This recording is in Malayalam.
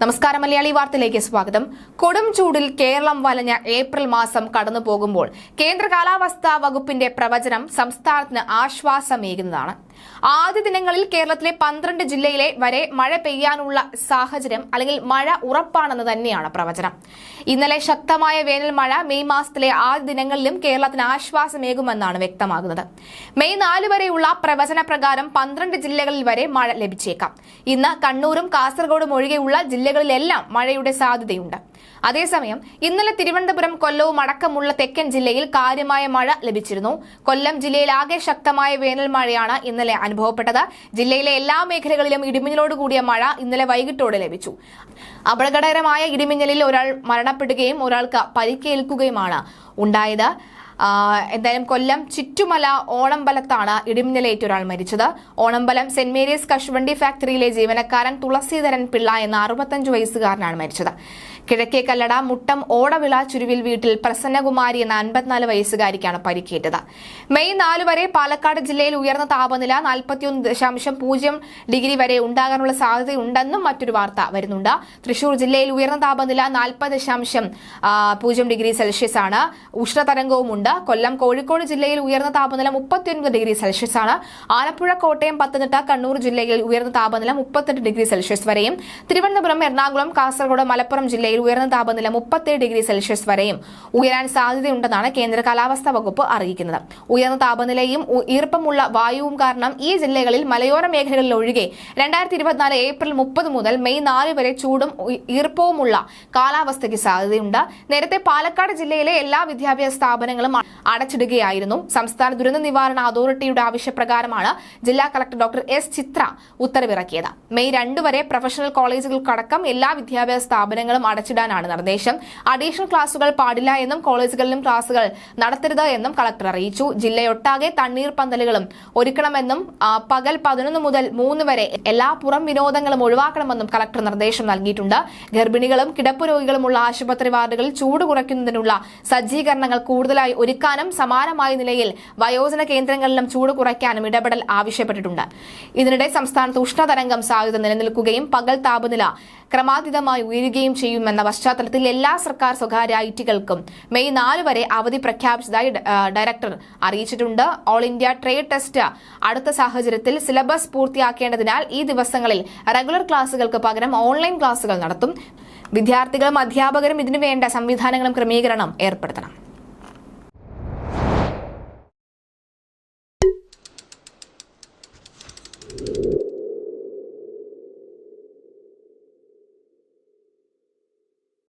നമസ്കാരം മലയാളി വാർത്തയിലേക്ക് സ്വാഗതം. കൊടും ചൂടിൽ കേരളം വലഞ്ഞ ഏപ്രിൽ മാസം കടന്നു പോകുമ്പോൾ കേന്ദ്ര കാലാവസ്ഥാ വകുപ്പിന്റെ പ്രവചനം സംസ്ഥാനത്തിന് ആശ്വാസമേകുന്നതാണ്. ആദ്യ ദിനങ്ങളിൽ കേരളത്തിലെ പന്ത്രണ്ട് ജില്ലയിലെ വരെ മഴ പെയ്യാനുള്ള സാഹചര്യം അല്ലെങ്കിൽ മഴ ഉറപ്പാണെന്ന് തന്നെയാണ് പ്രവചനം. ഇന്നലെ ശക്തമായ വേനൽ മഴ മെയ് മാസത്തിലെ ആദ്യ ദിനങ്ങളിലും കേരളത്തിന് ആശ്വാസമേകുമെന്നാണ് വ്യക്തമാകുന്നത്. മെയ് നാല് വരെയുള്ള പ്രവചന പ്രകാരം പന്ത്രണ്ട് ജില്ലകളിൽ വരെ മഴ ലഭിച്ചേക്കാം. ഇന്ന് കണ്ണൂരും കാസർഗോഡും ഒഴികെയുള്ള ജില്ലകളിലെല്ലാം മഴയുടെ സാധ്യതയുണ്ട്. അതേസമയം ഇന്നലെ തിരുവനന്തപുരം കൊല്ലവും അടക്കമുള്ള തെക്കൻ ജില്ലയിൽ കാര്യമായ മഴ ലഭിച്ചിരുന്നു. കൊല്ലം ജില്ലയിൽ ആകെ ശക്തമായ വേനൽ മഴയാണ് ഇന്നലെ അനുഭവപ്പെട്ടത്. ജില്ലയിലെ എല്ലാ മേഖലകളിലും ഇടിമിന്നലോടുകൂടിയ മഴ ഇന്നലെ വൈകിട്ടോടെ ലഭിച്ചു. അപകടകരമായ ഇടിമിന്നലിൽ ഒരാൾ മരണപ്പെടുകയും ഒരാൾക്ക് പരിക്കേൽക്കുകയുമാണ് ഉണ്ടായത്. എന്തായാലും കൊല്ലം ചുറ്റുമല ഓണമ്പലത്താണ് ഇടിമിന്നലേറ്റ് ഒരാൾ മരിച്ചത്. ഓണമ്പലം സെന്റ് മേരീസ് കശുവണ്ടി ഫാക്ടറിയിലെ ജീവനക്കാരൻ തുളസീധരൻ പിള്ള എന്ന അറുപത്തഞ്ച് വയസ്സുകാരനാണ് മരിച്ചത്. കിഴക്കേ കല്ലട മുട്ടം ഓടവിള ചുരുവിൽ വീട്ടിൽ പ്രസന്നകുമാരി എന്ന അൻപത്തിനാല് വയസ്സുകാരിക്കാണ് പരിക്കേറ്റത്. മെയ് നാല് വരെ പാലക്കാട് ജില്ലയിൽ ഉയർന്ന താപനില നാൽപ്പത്തിയൊന്ന് ദശാംശം പൂജ്യം ഡിഗ്രി വരെ ഉണ്ടാകാനുള്ള സാധ്യതയുണ്ടെന്നും മറ്റൊരു വാർത്ത വരുന്നുണ്ട്. തൃശൂർ ജില്ലയിൽ ഉയർന്ന താപനില നാൽപ്പത് ദശാംശം പൂജ്യം ഡിഗ്രി സെൽഷ്യസ് ആണ്. ഉഷ്ണതരംഗവുമുണ്ട് കൊല്ലം കോഴിക്കോട് ജില്ലയിൽ ഉയർന്ന താപനില മുപ്പത്തിയൊൻപത് ഡിഗ്രി സെൽഷ്യസ് ആണ്. ആലപ്പുഴ കോട്ടയം പത്തനംതിട്ട കണ്ണൂർ ജില്ലയിൽ ഉയർന്ന താപനില മുപ്പത്തെട്ട് ഡിഗ്രി സെൽഷ്യസ് വരെയും. തിരുവനന്തപുരം എറണാകുളം കാസർഗോഡ് മലപ്പുറം ജില്ലയിൽ ഉയർന്ന താപനില മുപ്പത്തേഴ് ഡിഗ്രി സെൽഷ്യസ് വരെയും ഉയരാൻ സാധ്യതയുണ്ടെന്നാണ് കേന്ദ്ര കാലാവസ്ഥാ വകുപ്പ് അറിയിക്കുന്നത്. ഉയർന്ന താപനിലയും ഈർപ്പമുള്ള വായുവും കാരണം ഈ ജില്ലകളിൽ മലയോര മേഖലകളിൽ ഒഴികെ രണ്ടായിരത്തി ഇരുപത്തിനാല് ഏപ്രിൽ മുപ്പത് മുതൽ മെയ് നാല് വരെ ചൂടും ഈർപ്പവുമുള്ള കാലാവസ്ഥയ്ക്ക് സാധ്യതയുണ്ട്. നേരത്തെ പാലക്കാട് ജില്ലയിലെ എല്ലാ വിദ്യാഭ്യാസ സ്ഥാപനങ്ങളും അടച്ചിടുകയായിരുന്നു. സംസ്ഥാന ദുരന്ത നിവാരണ അതോറിറ്റിയുടെ ആവശ്യപ്രകാരമാണ് ജില്ലാ കളക്ടർ ഡോക്ടർ എസ് ചിത്ര ഉത്തരവിറക്കിയത്. മെയ് രണ്ട് വരെ പ്രൊഫഷണൽ കോളേജുകൾക്കടക്കം എല്ലാ വിദ്യാഭ്യാസ സ്ഥാപനങ്ങളും അടച്ചിടാനാണ് നിർദ്ദേശം. അഡീഷണൽ ക്ലാസുകൾ പാടില്ല എന്നും കോളേജുകളിലും ക്ലാസുകൾ നടത്തരുത് എന്നും കളക്ടർ അറിയിച്ചു. ജില്ലയൊട്ടാകെ തണ്ണീർ പന്തലുകളും ഒരുക്കണമെന്നും പകൽ പതിനൊന്ന് മുതൽ മൂന്ന് വരെ എല്ലാ പുറം വിനോദങ്ങളും ഒഴിവാക്കണമെന്നും കളക്ടർ നിർദ്ദേശം നൽകിയിട്ടുണ്ട്. ഗർഭിണികളും കിടപ്പ് രോഗികളുമുള്ള ആശുപത്രി വാർഡുകളിൽ ചൂട് കുറയ്ക്കുന്നതിനുള്ള സജ്ജീകരണങ്ങൾ കൂടുതലായി ഒരുക്കാനും സമാനമായ നിലയിൽ വയോജന കേന്ദ്രങ്ങളിലും ചൂട് കുറയ്ക്കാനും ഇടപെടൽ ആവശ്യപ്പെട്ടിട്ടുണ്ട്. ഇതിനിടെ സംസ്ഥാനത്ത് ഉഷ്ണതരംഗം സാധ്യത നിലനിൽക്കുകയും പകൽ താപനില ക്രമാതീതമായി ഉയരുകയും ചെയ്യുമെന്ന എന്ന പശ്ചാത്തലത്തിൽ എല്ലാ സർക്കാർ സ്വകാര്യ ഐ ടികൾക്കും മെയ് നാല് വരെ അവധി പ്രഖ്യാപിച്ചതായി ഡയറക്ടർ അറിയിച്ചിട്ടുണ്ട്. ഓൾ ഇന്ത്യ ട്രേഡ് ടെസ്റ്റ് അടുത്ത സാഹചര്യത്തിൽ സിലബസ് പൂർത്തിയാക്കേണ്ടതിനാൽ ഈ ദിവസങ്ങളിൽ റെഗുലർ ക്ലാസുകൾക്ക് പകരം ഓൺലൈൻ ക്ലാസുകൾ നടത്തും. വിദ്യാർത്ഥികളും അധ്യാപകരും ഇതിനുവേണ്ട സംവിധാനങ്ങളും ക്രമീകരണം ഏർപ്പെടുത്തണം. you